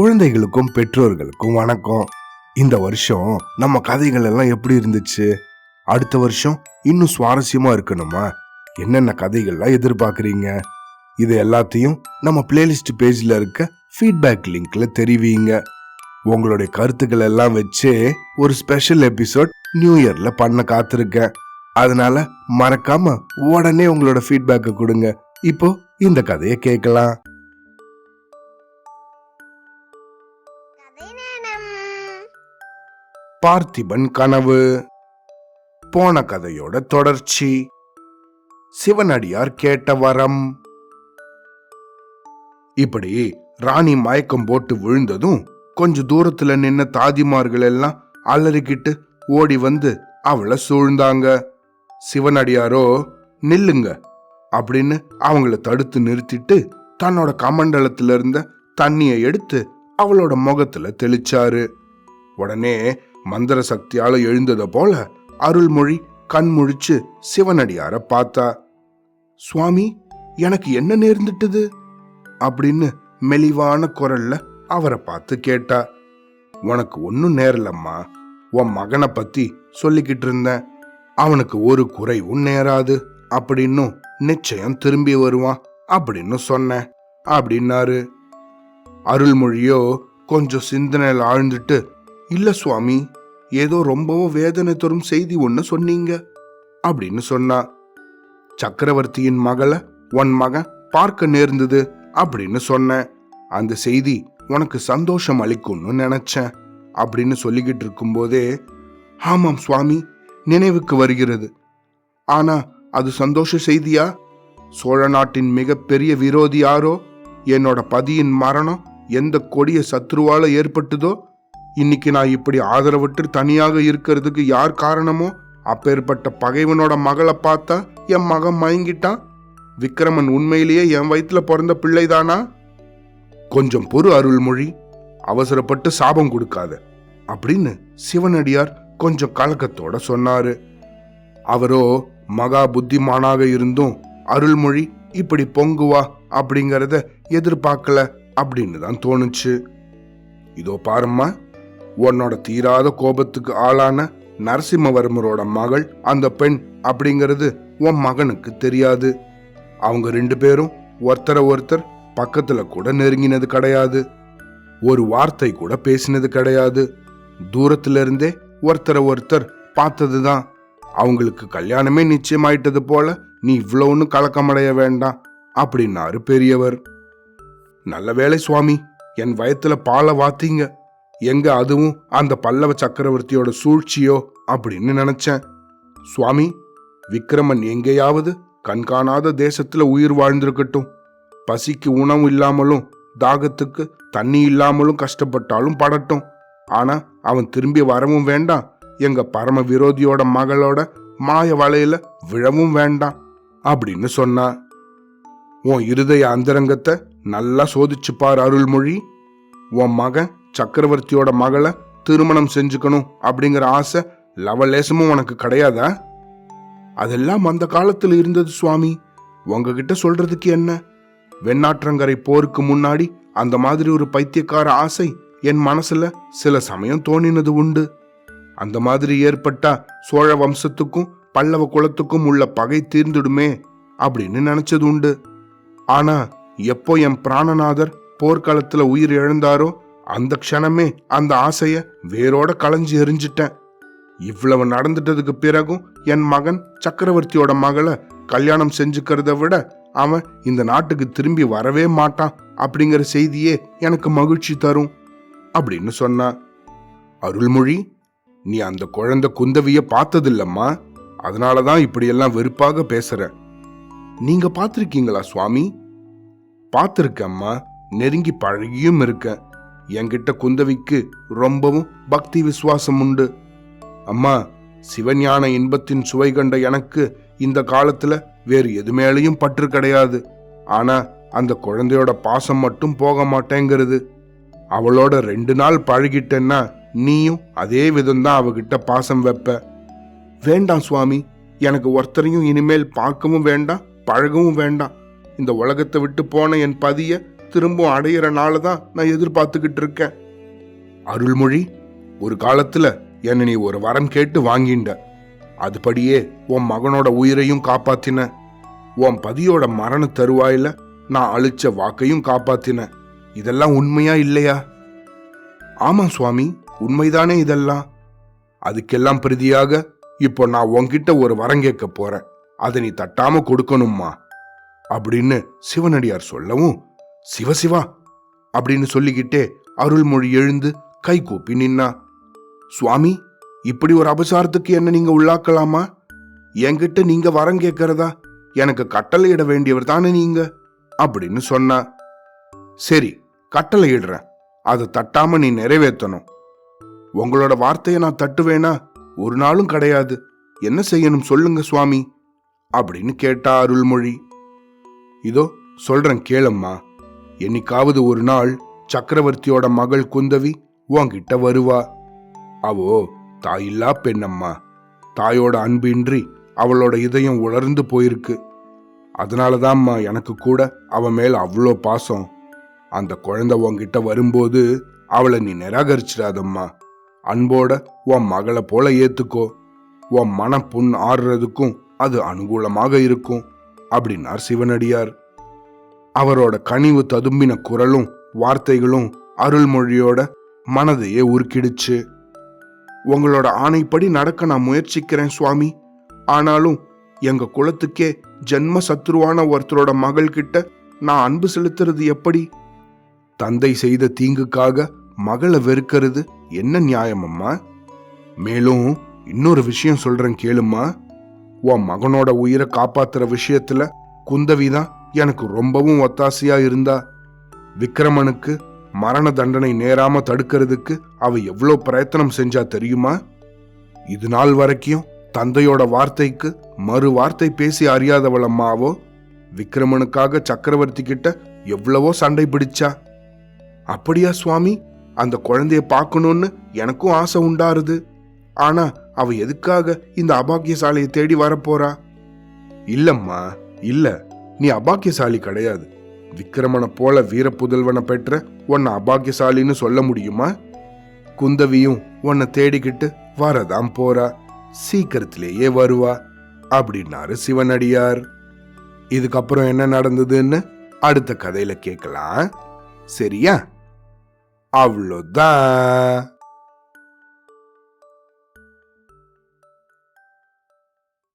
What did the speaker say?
குழந்தைகளுக்கும் பெற்றோர்களுக்கும் வணக்கம். இந்த வருஷம் நம்ம கதைகள் எல்லாம் எப்படி இருந்துச்சு? அடுத்த வருஷம் இன்னும் சுவாரஸ்யமா இருக்கணுமா? என்னென்ன கதைகள்லாம் எதிர்பார்க்குறீங்க? இது எல்லாத்தையும் நம்ம பிளேலிஸ்ட் பேஜில் இருக்க ஃபீட்பேக் லிங்க்ல தெரிவிங்க. உங்களுடைய கருத்துக்கள் எல்லாம் வச்சு ஒரு ஸ்பெஷல் எபிசோட் நியூ இயர்ல பண்ண காத்திருக்கேன். அதனால மறக்காம உடனே உங்களோட ஃபீட்பேக்கை கொடுங்க. இப்போ இந்த கதையை கேட்கலாம். பார்த்திபன் கனவு. போன கதையோட தொடர்ச்சி. சிவனடியார் கேட்ட வரம். இப்படி ராணி மயக்கம் போட்டு விழுந்ததும் கொஞ்ச தூரத்துல நின்ன தாதிமார்கள் எல்லாம் அலறிக்கிட்டு ஓடி வந்து அவளை சூழ்ந்தாங்க. சிவனடியாரோ நில்லுங்க அப்படின்னு அவங்கள தடுத்து நிறுத்திட்டு தன்னோட கமண்டலத்துல இருந்த தண்ணியை எடுத்து அவளோட முகத்துல தெளிச்சாரு. உடனே மந்திர சக்தியால எழுந்தத போல அருள்மொழி கண் முழிச்சு சிவனடியார பார்த்தா. சுவாமி எனக்கு என்ன நேர்ந்துட்டது? அப்படின்னு மெலிவான குரல்ல அவரை பார்த்து கேட்டா. உனக்கு ஒன்னும் நேரலம்மா. உன் மகனை பத்தி சொல்லிக்கிட்டு இருந்தேன். அவனுக்கு ஒரு குறைவும் நேராது. அப்படின்னும் நிச்சயம் திரும்பி வருவான். அப்படின்னு சொன்னேன். அப்படின்னாரு. அருள்மொழியோ கொஞ்சம் சிந்தனையில் ஆழ்ந்துட்டு இல்ல சுவாமி ஏதோ ரொம்பவும் வேதனை தரும் செய்தி ஒன்று சொன்னீங்க அப்படின்னு சொன்னா. சக்கரவர்த்தியின் மகளை உன் மகன் பார்க்க நேர்ந்தது அப்படின்னு சொன்னேன். அந்த செய்தி உனக்கு சந்தோஷம் அளிக்கும்னு நினைச்சேன் அப்படின்னு சொல்லிக்கிட்டு இருக்கும்போதே ஆமாம் சுவாமி நினைவுக்கு வருகிறது. ஆனா அது சந்தோஷ செய்தியா? சோழ நாட்டின் மிகப்பெரிய விரோதி யாரோ? என்னோட பதியின் மரணம் எந்த கொடிய சத்ருவால ஏற்பட்டதோ? இன்னைக்கு நான் இப்படி ஆதரவற்று தனியாக இருக்கிறதுக்கு யார் காரணமோ? அப்பேற்பட்ட பகைவனோட மகளை பார்த்தா என் மகன் மயங்கிட்டான். விக்ரமன் உண்மையிலேயே என் வயிற்றுல பிறந்த பிள்ளைதானா? கொஞ்சம் பொறு அருள்மொழி. அவசரப்பட்டு சாபம் கொடுக்காத. அப்படின்னு சிவனடியார் கொஞ்சம் கலக்கத்தோட சொன்னாரு. அவரோ மகா புத்திமானாக இருந்தும் அருள்மொழி இப்படி பொங்குவா? அப்படிங்கிறத எதிர்பார்க்கல. அப்படின்னு தான் தோணுச்சு. இதோ பாரும்மா உன்னோட தீராத கோபத்துக்கு ஆளான நரசிம்மவர்மரோட மகள் அந்த பெண் அப்படிங்கிறது உன் மகனுக்கு தெரியாது. அவங்க ரெண்டு பேரும் ஒருத்தரை ஒருத்தர் பக்கத்துல கூட நெருங்கினது கிடையாது. ஒரு வார்த்தை கூட பேசினது கிடையாது. தூரத்துல இருந்தே ஒருத்தரை ஒருத்தர் பார்த்ததுதான். அவங்களுக்கு கல்யாணமே நிச்சயமாயிட்டது போல நீ இவ்வளவுன்னு கலக்கமடைய வேண்டாம் அப்படின்னாரு பெரியவர். நல்ல வேளை சுவாமி என் வயத்துல பாலை வாத்தீங்க எங்க அதுவும் அந்த பல்லவ சக்கரவர்த்தியோட சூழ்ச்சியோ அப்படின்னு நினைச்சேன். சுவாமி விக்ரமன் எங்கேயாவது கண்காணாத தேசத்துல உயிர் வாழ்ந்திருக்கட்டும். பசிக்கு உணவு இல்லாமலும் தாகத்துக்கு தண்ணி இல்லாமலும் கஷ்டப்பட்டாலும் படட்டும். ஆனா அவன் திரும்பி வரவும் வேண்டாம். எங்க பரம விரோதியோட மகளோட மாய வலையில விழவும் வேண்டாம் அப்படின்னு சொன்னான் உன் இருதய அந்தரங்கத்தை நல்லா சோதிச்சு பார் அருள்மொழி. உன் மகன் சக்கரவர்த்தியோட மகளை திருமணம் செஞ்சுக்கணும் அப்படிங்கிற ஆசை லவலேசமும் உனக்கு கிடையாதா? அதெல்லாம் அந்த காலத்தில் இருந்தது சுவாமி. உங்ககிட்ட சொல்றதுக்கு என்ன? வெண்ணாற்றங்கரை போருக்கு முன்னாடி அந்த மாதிரி ஒரு பைத்தியக்கார ஆசை என் மனசுல சில சமயம் தோணினது உண்டு. அந்த மாதிரி ஏற்பட்டா சோழ வம்சத்துக்கும் பல்லவ குலத்துக்கும் உள்ள பகை தீர்ந்துடுமே அப்படின்னு நினைச்சது உண்டு. ஆனா எப்போ என் பிராணநாதர் போர்க்களத்துல உயிர் இழந்தாரோ அந்த க்ஷணமே அந்த ஆசைய வேரோட களைஞ்சு எரிஞ்சிட்டேன். இவ்வளவு நடந்துட்டதுக்கு பிறகும் என் மகன் சக்கரவர்த்தியோட மகளை கல்யாணம் செஞ்சுக்கிறத விட அவன் இந்த நாட்டுக்கு திரும்பி வரவே மாட்டான் அப்படிங்கிற செய்தியே எனக்கு மகிழ்ச்சி தரும் அப்படின்னு சொன்னா அருள்மொழி நீ அந்த குழந்தை குந்தவிய பார்த்ததில்லம்மா? அதனாலதான் இப்படியெல்லாம் வெறுப்பாக பேசுற. நீங்க பார்த்துருக்கீங்களா சுவாமி? பார்த்துருக்கம்மா. நெருங்கி பழகியும் இருக்கேன். என்கிட்ட குந்தவிக்கு ரொம்பவும் பக்தி விசுவாசம் உண்டு. அம்மா சிவஞான இன்பத்தின் சுவை கண்ட எனக்கு இந்த காலத்துல வேறு எது மேலேயும் பற்று கிடையாது. ஆனா அந்த குழந்தையோட பாசம் மட்டும் போக மாட்டேங்கிறது. அவளோட ரெண்டு நாள் பழகிட்டேன்னா நீயும் அதே விதம்தான் அவகிட்ட பாசம் வைப்ப. வேண்டாம் சுவாமி எனக்கு ஒருத்தரையும் இனிமேல் பார்க்கவும் வேண்டாம் பழகவும் வேண்டாம். இந்த உலகத்தை விட்டு போன என் பதிய திரும்பவும் அடையிற நாளை தான் நான் எதிர்பார்த்துக்கிட்டு இருக்கேன். அருள்மொழி ஒரு காலத்துல என்னை நீ ஒரு வரம் கேட்டு வாங்கிண்ட. அதுபடியே உன் மகனோட உயிரையும் காப்பாத்தின. உன் பதியோட மரண தருவாயில நான் அழிச்ச வாக்கையும் காப்பாத்தின. இதெல்லாம் உண்மையா இல்லையா? ஆமா சுவாமி உண்மைதானே இதெல்லாம். அதுக்கெல்லாம் பிரதியாக இப்போ நான் உன்கிட்ட ஒரு வரம் கேட்க போறேன். அதை நீ தட்டாம கொடுக்கணும்மா. அப்படின்னு சிவனடியார் சொல்லவும் சிவசிவா அப்படின்னு சொல்லிக்கிட்டே அருள்மொழி எழுந்து கை கூப்பி நின்னா. சுவாமி இப்படி ஒரு அபசாரத்துக்கு என்ன நீங்க உள்ளாக்கலாமா? என்கிட்ட நீங்க வரம் கேட்கறதா? எனக்கு கட்டளையிட வேண்டியவர் தானே நீங்க? அப்படின்னு சொன்னா. சரி கட்டளையிடுறேன் அதை தட்டாம நீ நிறைவேற்றணும். உங்களோட வார்த்தையை நான் தட்டுவேனா? ஒரு நாளும் கிடையாது. என்ன செய்யணும் சொல்லுங்க சுவாமி அப்படின்னு கேட்டா அருள்மொழி. இதோ சொல்றேன் கேளம்மா. என்னைக்காவது ஒரு நாள் சக்கரவர்த்தியோட மகள் குந்தவி உன்கிட்ட வருவா. அவோ தாயில்லா பெண்ணம்மா. தாயோட அன்பின்றி அவளோட இதயம் உலர்ந்து போயிருக்கு. அதனாலதாம்மா எனக்கு கூட அவ மேல் அவ்வளோ பாசம். அந்த குழந்தை உன்கிட்ட வரும்போது அவளை நீ நிராகரிச்சிடாதம்மா. அன்போட உன் மகளை போல ஏத்துக்கோ. உன் மன புண் ஆறுறதுக்கும் அது அனுகூலமாக இருக்கும். அப்படின்னார் சிவனடியார். அவரோட கனிவு ததும்பின குரலும் வார்த்தைகளும் அருள்மொழியோட மனதையே உருக்கிடுச்சு. உங்களோட ஆணைப்படி நடக்க நான் முயற்சிக்கிறேன் சுவாமி. ஆனாலும் எங்க குலத்துக்கே ஜென்ம சத்ருவான ஒருத்தரோட மகள் கிட்ட நான் அன்பு செலுத்துறது எப்படி? தந்தை செய்த தீங்குக்காக மகளை வெறுக்கிறது என்ன நியாயம் அம்மா மேலும் இன்னொரு விஷயம் சொல்றேன் கேளுமா உன் மகனோட உயிரை காப்பாத்துற விஷயத்துல குந்தவி தான் எனக்கு ரொம்பவும் ஒத்தாசையா இருந்தா. விக்ரமனுக்கு மரண தண்டனை நேராம தடுக்கிறதுக்கு அவ எவ்வளோ பிரயத்தனம் செஞ்சா தெரியுமா? இது நாள் வரைக்கும் தந்தையோட வார்த்தைக்கு மறு வார்த்தை பேசி அறியாதவள் அம்மாவோ? விக்ரமனுக்காக சக்கரவர்த்தி கிட்ட எவ்வளவோ சண்டை பிடிச்சா? அப்படியா சுவாமி? அந்த குழந்தைய பார்க்கணும்னு எனக்கும் ஆசை உண்டாருது. ஆனா அவ எதுக்காக இந்த அபாக்கியசாலியை தேடி வரப்போறா? இல்லம்மா இல்ல. நீ அபாக்கியசாலி கிடையாது. விக்ரமனை போல வீரப்புதல்வனை பெற்ற உன்னை அபாக்கியசாலின்னு சொல்ல முடியுமா? குந்தவியும் உன்னை தேடிக்கிட்டு வரதான் போறா. சீக்கிரத்திலேயே வருவா அப்படின்னாரு சிவனடியார். இதுக்கப்புறம் என்ன நடந்ததுன்னு அடுத்த கதையில கேட்கலாம். சரியா? அவ்வளோதான்.